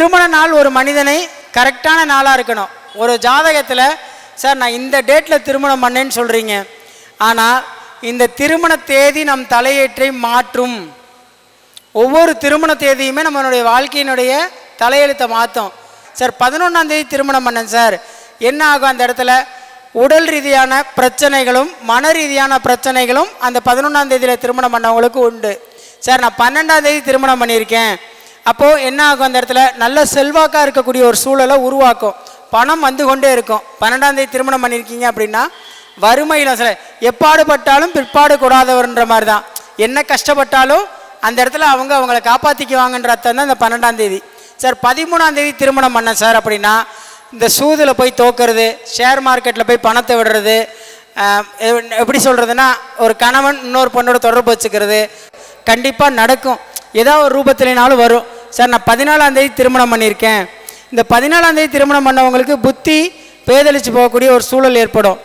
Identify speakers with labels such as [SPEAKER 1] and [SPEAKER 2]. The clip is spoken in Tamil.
[SPEAKER 1] திருமண நாள் ஒரு மனிதனை கரெக்டான நாளாக இருக்கணும். ஒரு ஜாதகத்தில் சார் நான் இந்த டேட்டில் திருமணம் பண்ணேன்னு சொல்கிறீங்க ஆனால் இந்த திருமண தேதி நம் தலையேற்றை மாற்றும். ஒவ்வொரு திருமண தேதியுமே நம்மளுடைய வாழ்க்கையினுடைய தலையெழுத்தை மாற்றும் சார் பதினொன்றாம் தேதி திருமணம் பண்ணேன் சார். என்ன ஆகும் அந்த இடத்துல? உடல் ரீதியான பிரச்சனைகளும் மன ரீதியான பிரச்சனைகளும் அந்த பதினொன்றாம் தேதியில் திருமணம் பண்ணவங்களுக்கு உண்டு. சார் நான் பன்னெண்டாம் தேதி திருமணம் பண்ணியிருக்கேன். அப்போது என்ன ஆகும் அந்த இடத்துல? நல்ல செல்வாக்காக இருக்கக்கூடிய ஒரு சூழலை உருவாக்கும். பணம் வந்து கொண்டே இருக்கும். பன்னெண்டாம் தேதி திருமணம் பண்ணியிருக்கீங்க அப்படின்னா வறுமையில் சில எப்பாடுபட்டாலும் பிற்பாடு கூடாதவர்ன்ற மாதிரி தான் என்ன கஷ்டப்பட்டாலும் அந்த இடத்துல அவங்க அவங்கள காப்பாற்றிக்குவாங்கன்ற அர்த்தம் தான் இந்த பன்னெண்டாம் தேதி. சார் பதிமூணாம் தேதி திருமணம் பண்ணேன் சார் அப்படின்னா இந்த சூதில் போய் தோக்கிறது ஷேர் மார்க்கெட்டில் போய் பணத்தை விடுறது எப்படி சொல்கிறதுனா ஒரு கணவன் இன்னொரு பொண்ணோட தொடர்பு வச்சுக்கிறது கண்டிப்பாக நடக்கும். ஏதாவது ஒரு ரூபத்திலேனாலும் வரும். சார் நான் பதினாலாம் தேதி திருமணம் பண்ணியிருக்கேன். இந்த பதினாலாம் தேதி திருமணம் பண்ணவங்களுக்கு புத்தி பேதலிச்சு போகக்கூடிய ஒரு சூழல் ஏற்படும்.